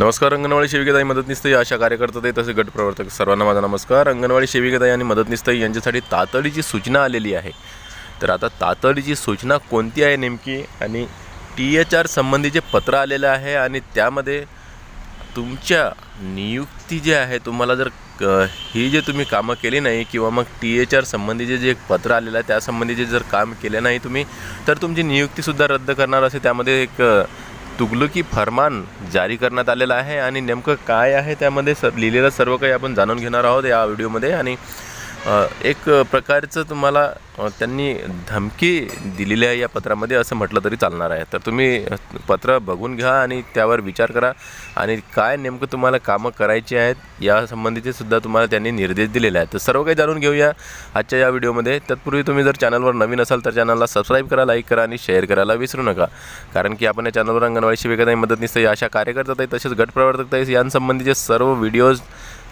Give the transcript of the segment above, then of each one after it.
नमस्कार अंगणवाडी सेविकाताई मदतनीसताई अशा कार्यकर्ते तसे गट प्रवर्तक सर्वांना माझा नमस्कार. अंगणवाडी सेविकाताई आणि मदतनीसताई यांच्यासाठी तातडीची सूचना आलेली आहे. तर आता तातडीची सूचना कोणती आहे नेमकी? आणि टी एच आर संबंधीचे पत्र आलेलं आहे आणि त्यामध्ये तुमच्या नियुक्ती जे आहे तुम्हाला जर क- ही जे तुम्ही कामं केली नाही किंवा मग टी एच आर संबंधीचे जे एक पत्र आलेलं आहे त्यासंबंधीचे जर काम केले नाही तुम्ही तर तुमची नियुक्तीसुद्धा रद्द करणार असे त्यामध्ये एक तुगलकी फरमान जारी करण्यात आलेलं आहे आणि नेमकं काय आहे त्यामध्ये स लिहिलेलं सर्व काही आपण जाणून घेणार आहोत या व्हिडिओमध्ये. आणि एक प्रकारचं तुम्हाला त्यांनी धमकी दिलेली आहे या पत्रामध्ये असं म्हटलं तरी चालणार आहे. तर तुम्ही पत्र बघून घ्या आणि त्यावर विचार करा. आणि काय नेमकं तुम्हाला कामं करायची आहेत या संबंधीचे सुद्धा तुम्हाला त्यांनी निर्देश दिलेले आहेत. तर सर्व काही जाणून घेऊया आजच्या या व्हिडिओमध्ये. तत्पूर्वी तुम्ही जर चॅनलवर नवीन असाल तर चॅनलला सबस्क्राईब करा लाईक करा आणि शेअर करायला विसरू नका. कारण की आपण या चॅनलवर अंगणवाडी सेविकाताई मदत या अशा कार्यकर्ता तसेच गटप्रवर्तकताई यांसंबंधीचे सर्व व्हिडिओज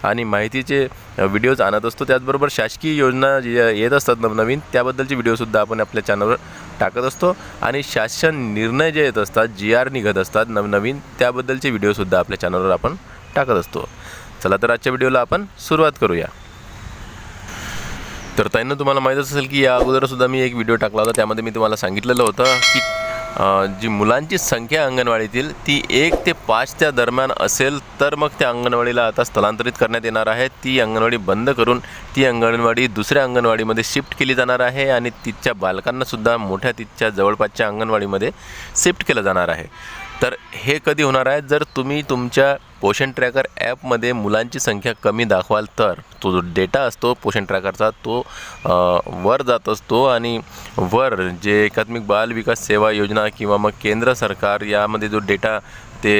आणि माहितीचे व्हिडिओज आणत असतो त्याचबरोबर शासकीय योजना जे येत असतात नवनवीन त्याबद्दलचे व्हिडिओसुद्धा आपण आपल्या चॅनलवर टाकत असतो. आणि शासन निर्णय जे येत असतात जी आर निघत असतात नवनवीन त्याबद्दलचे व्हिडिओसुद्धा आपल्या चॅनलवर आपण टाकत असतो. चला तर आजच्या व्हिडिओला आपण सुरुवात करूया. तर त्यांना तुम्हाला माहीतच असेल की या अगोदरसुद्धा मी एक व्हिडिओ टाकला होता. त्यामध्ये मी तुम्हाला सांगितलेलं होतं की जी मुलांची संख्या अंगणवाडीतील ती एक ते पाचच्या दरम्यान असेल तर मग त्या अंगणवाडीला आता स्थलांतरित करण्यात येणार आहे. ती अंगणवाडी बंद करून ती अंगणवाडी दुसऱ्या अंगणवाडीमध्ये शिफ्ट केली जाणार आहे आणि तिच्या बालकांनासुद्धा मोठ्या तिच्या जवळपासच्या अंगणवाडीमध्ये शिफ्ट केलं जाणार आहे. तर हे कधी होणार आहे? जर तुम्ही तुमच्या पोषण ट्रॅकर ॲपमध्ये मुलांची संख्या कमी दाखवाल तर तो जो डेटा असतो पोषण ट्रॅकरचा तो वर जात असतो आणि वर जे एकात्मिक बाल विकास सेवा योजना किंवा मग केंद्र सरकार यामध्ये जो डेटा ते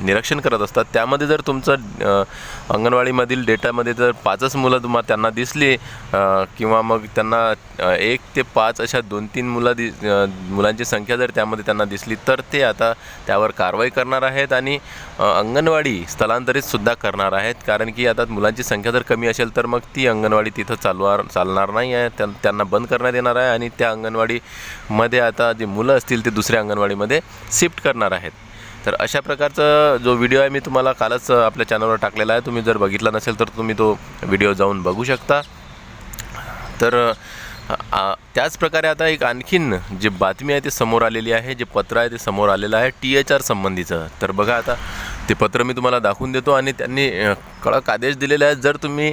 निरीक्षण करत असतात त्यामध्ये जर तुमचं अंगणवाडीमधील डेटामध्ये जर पाचच मुलं तुम्हाला त्यांना दिसली किंवा मग त्यांना एक ते पाच अशा दोन तीन मुलं दि मुलांची संख्या जर त्यामध्ये त्यांना दिसली तर ते आता त्यावर कारवाई करणार आहेत आणि अंगणवाडी मुली स्थलांतरित स्थलांतरितसुद्धा करणार आहेत. कारण की आता मुलांची संख्या जर कमी असेल तर मग ती अंगणवाडी तिथं चालवार चालणार नाही आहे. त्यां त्यांना बंद करण्यात येणार आहे आणि त्या अंगणवाडीमध्ये आता जे मुलं असतील ते दुसऱ्या अंगणवाडीमध्ये शिफ्ट करणार आहेत. तर अशा प्रकारचा जो व्हिडिओ आहे मी तुम्हाला कालच आपल्या चॅनलवर टाकलेला आहे. तुम्ही जर बघितला नसेल तर तुम्ही तो व्हिडिओ जाऊन बघू शकता. तर त्याच प्रकारे आता एक आणखीन जी बातमी आहे ती समोर आलेली आहे. जे पत्र आहे ते समोर आलेलं आहे. टी एच आर संबंधीचं. तर बघा आता ते पत्र मी तुम्हाला दाखवून देतो आणि त्यांनी कडक आदेश दिलेले आहेत. जर तुम्ही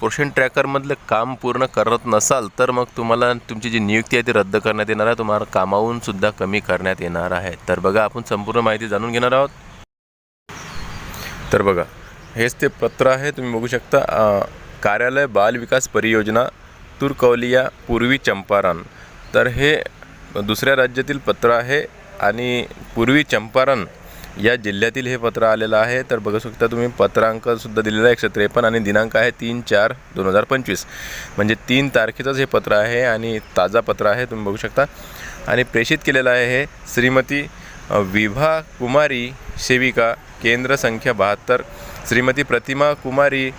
पोर्शन ट्रॅकरमधलं काम पूर्ण करत नसाल तर मग तुम्हाला तुमची जी नियुक्ती आहे ती रद्द करण्यात येणार आहे. तुम्हाला कामावून सुद्धा कमी करण्यात येणार आहे. तर बघा आपण संपूर्ण माहिती जाणून घेणार आहोत. तर बघा हेच ते पत्र आहे. तुम्ही बघू शकता कार्यालय बाल विकास परियोजना तुरकौलिया पूर्वी चंपारण. तर हे दुसऱ्या राज्यातील पत्र आहे आणि पूर्वी चंपारण या जिल्ह्यातील हे पत्र आलेलं आहे. तर बघू शकता तुम्ही पत्रांकसुद्धा दिलेला आहे एकशे त्रेपन्न आणि दिनांक आहे तीन चार दोन हजार पंचवीस. म्हणजे तीन तारखेचंच हे पत्र आहे आणि ताजा पत्र आहे तुम्ही बघू शकता. आणि प्रेषित केलेलं आहे हे श्रीमती विभा कुमारी सेविका केंद्र संख्या बहात्तर. श्रीमती प्रतिमा कुमारी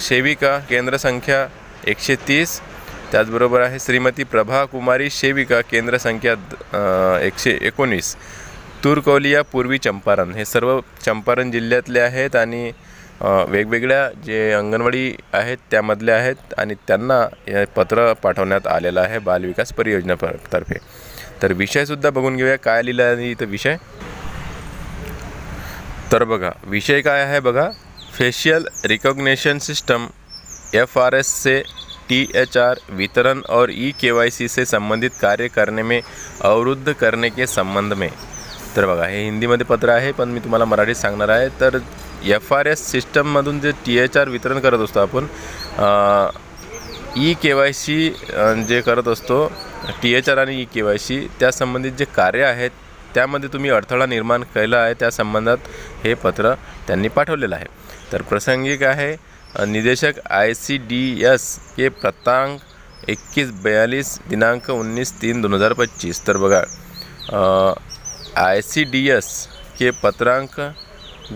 सेविका केंद्र संख्या एकशे तीस. त्याचबरोबर आहे श्रीमती प्रभा कुमारी सेविका केंद्र संख्या एकशे एकोणीस. तुरकौलिया पूर्वी चंपारण. हे सर्व चंपारण जिल्ह्यातले आहेत आणि वेगवेगळ्या जे अंगणवाडी आहेत त्यामधले आहेत आणि त्यांना हे पत्र पाठवण्यात आलेलं आहे बालविकास परियोजना तर्फे. तर विषयसुद्धा बघून घेऊया. काय लिहिलं आहे इथं विषय? तर बघा विषय काय आहे बघा? Facial recognition system F R S से टी एच आर वितरण और ई के वाई सी से संबंधित कार्य करने में अवरुद्ध करने के संबंध में. तर बघा हे हिंदीमध्ये पत्र आहे पण मी तुम्हाला मराठीत सांगणार आहे. तर एफ आर एस सिस्टममधून जे टी एच आर वितरण करत असतो आपण ई के वाय सी जे करत असतो टी एच आर आणि ई के वाय सी त्यासंबंधित जे कार्य आहेत त्यामध्ये तुम्ही अडथळा निर्माण केला आहे त्या संबंधात हे पत्र त्यांनी पाठवलेलं आहे. तर प्रासंगिक आहे निदेशक I C D S K प्रतांक एकवीस बयालीस दिनांक उन्नीस तीन दोन हजार पच्चीस. तर बघा आय सी डी एस के पत्रांक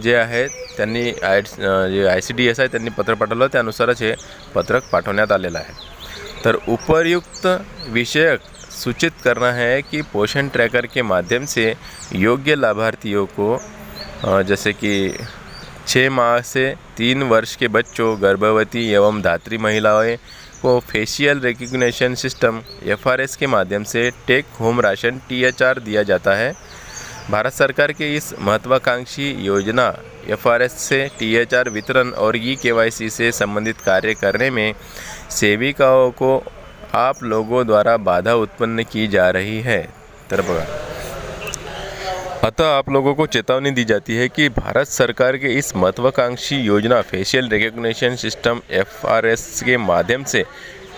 जे आहेत, त्यांनी आय जे आय सी डी एस आहे, त्यांनी पत्र पाठवलं. हे पत्रक पाठवण्यात आहे. तर उपर्युक्त विषयक सूचित करना है कि पोषण ट्रैकर के माध्यम से योग्य लाभार्थियों को जैसे कि छः माह से तीन वर्ष के बच्चों, गर्भवती एवं धात्री महिलाएँ को फेशियल रिकग्निशन सिस्टम एफ़ के माध्यम से टेक होम राशन टीएचआर दिया जाता है। भारत सरकार के इस महत्वाकांक्षी योजना, एफआरएस से टीएचआर वितरण और ई के से संबंधित कार्य करने में सेविकाओं को आप लोगों द्वारा बाधा उत्पन्न की जा रही है। अतः आप लोगों को चेतावनी दी जाती है कि भारत सरकार के इस महत्वाकांक्षी योजना फेशियल रिकग्निशन सिस्टम एफआरएस के माध्यम से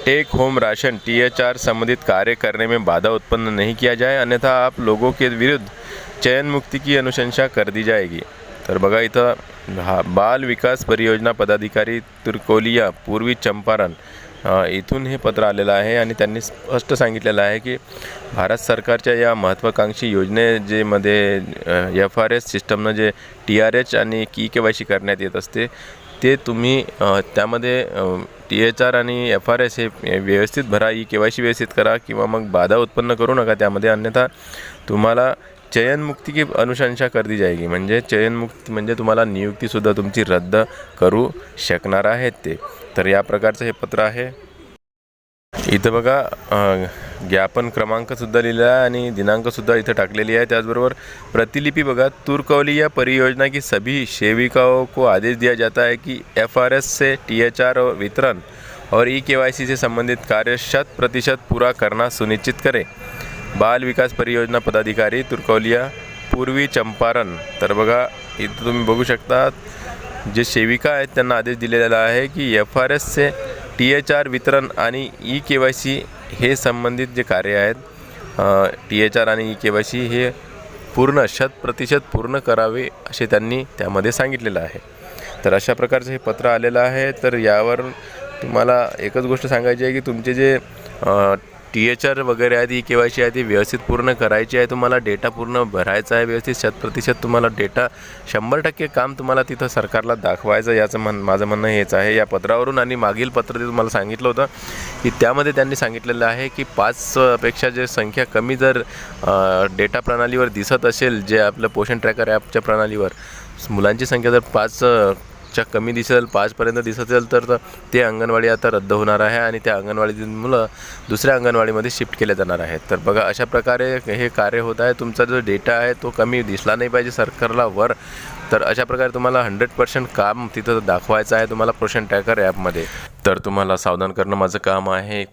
take home ration T H R संबंधित कार्य करने में बाधा उत्पन्न नहीं किया जाए अन्यथा आप लोगों के विरुद्ध चयन मुक्ति की अनुशंसा कर दी जाएगी। तर बघा इथं हा बाल विकास परियोजना पदाधिकारी तुर्कोलिया पूर्वी चंपारण इथून हे पत्र आलेलं आहे आणि त्यांनी स्पष्ट सांगितलेलं आहे की भारत सरकारच्या या महत्त्वाकांक्षी योजने जे मध्ये एफ आर एस सिस्टमनं जे टी आर एच आणि की के वाय सी करण्यात येत असते ते तुम्ही त्यामध्ये टी एच आर आणि एफ आर एस हे व्यवस्थित भरा ई के वाय सी व्यवस्थित करा किंवा मग बाधा उत्पन्न करू नका त्यामध्ये. अन्यथा तुम्हाला चयनमुक्ती की अनुशंसा करती जायगी. जाएगी म्हणजे चयनमुक्ती म्हणजे तुम्हाला नियुक्तीसुद्धा तुमची रद्द करू शकणार आहेत ते. तर या प्रकारचं हे पत्र आहे. इथं बघा ज्ञापन क्रमांकसुद्धा लिहिला आहे आणि दिनांकसुद्धा इथं टाकलेली आहे. त्याचबरोबर प्रतिलिपी बघा तुर्कौली या परियोजना की सभी सेविकाओं को आदेश दिया जाता है कि एफ आर से टी एच आर वितरण और ई के से संबंधित कार्य शत प्रतिशत पूरा करना सुनिश्चित करें। बाल विकास परियोजना पदाधिकारी तुर्कौलिया पूर्वी चंपारण तर बघा इथं तुम्ही बघू शकता जे सेविका आहेत त्यांना आदेश दिलेला आहे की एफ आर एसचे टी एच आर वितरण आणि ई के वाय सी हे संबंधित जे कार्य आहेत टी एच आर आणि ई के वाय सी हे पूर्ण शत प्रतिशत पूर्ण करावे असे त्यांनी त्यामध्ये सांगितलेलं आहे. तर अशा प्रकारचं हे पत्र आलेलं आहे. तर यावर तुम्हाला एकच गोष्ट सांगायची आहे की तुमचे जे टी एच आर वगैरे आहे ती के वाय सी आहे ती व्यवस्थित पूर्ण करायची आहे तुम्हाला डेटा पूर्ण भरायचा आहे व्यवस्थित शतप्रतिशत तुम्हाला डेटा शंभर टक्के काम तुम्हाला तिथं सरकारला दाखवायचं याचं म्हण माझं म्हणणं हेच आहे. या पत्रावरून आणि मागील पत्र ते तुम्हाला सांगितलं होतं की त्यामध्ये त्यांनी सांगितलेलं आहे की पाचपेक्षा जे संख्या कमी जर डेटा प्रणालीवर दिसत असेल जे आपलं पोषण ट्रॅकर ॲपच्या प्रणालीवर मुलांची संख्या जर पाच च्या कमी दिसेल पाचपर्यंत दिसत असेल तर ते अंगणवाडी आता रद्द होणार आहे आणि त्या अंगणवाडीतील मुलं दुसऱ्या अंगणवाडीमध्ये शिफ्ट केले जाणार आहेत. तर बघा अशा प्रकारे हे कार्य होत आहे. तुमचा जो डेटा आहे तो कमी दिसला नाही पाहिजे सरकारला वर. तर अशा प्रकारे तुम्हाला हंड्रेड पर्सेंट काम तिथं दाखवायचं आहे तुम्हाला प्रोशन ट्रॅकर ॲपमध्ये तर तुम्हाला सावधान करणं माझं काम आहे.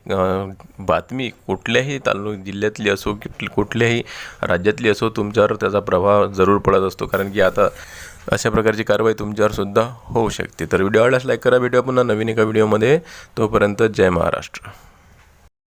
बातमी कुठल्याही तालुक जिल्ह्यातली असो कुठल्याही राज्यातली असो तुमच्यावर त्याचा प्रभाव जरूर पडत असतो. कारण की आता अशा प्रकारची कारवाई तुमच्यावर सुद्धा होऊ शकते. तर व्हिडिओ आवडल्यास लाईक करा. भेटूया पुन्हा नवीन एका व्हिडिओमध्ये तोपर्यंत जय महाराष्ट्र.